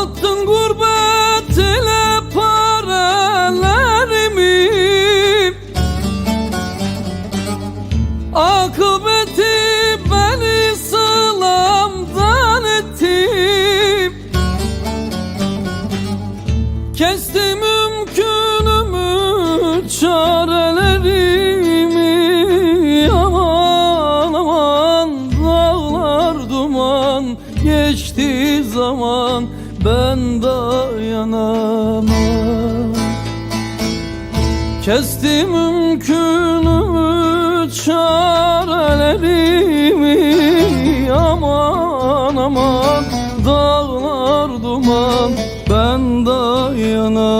Sattın gurbet ile paralarımı. Akıbeti beni sağlamdan etti. Kesti mümkünümü çarelerimi. Aman aman dağlar duman geçti zaman ben dayanamam. Kesti mümkünü çarelerimi Aman aman dağlar duman. Ben dayanamam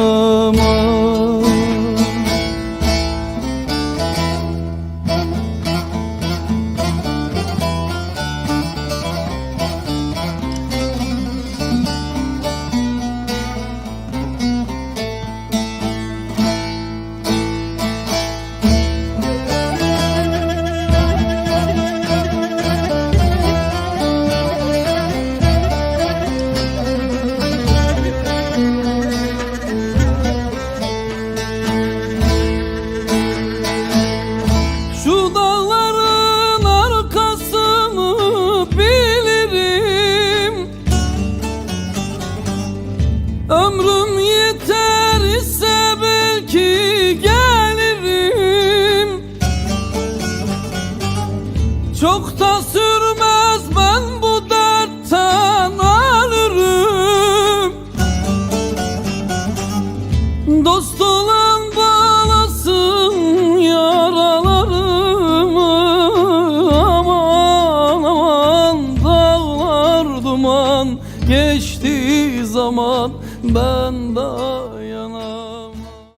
Çok da sürmez ben bu dertten ölürüm Dost olan bağlasın yaralarımı. Aman aman dağlar duman Geçti zaman ben daha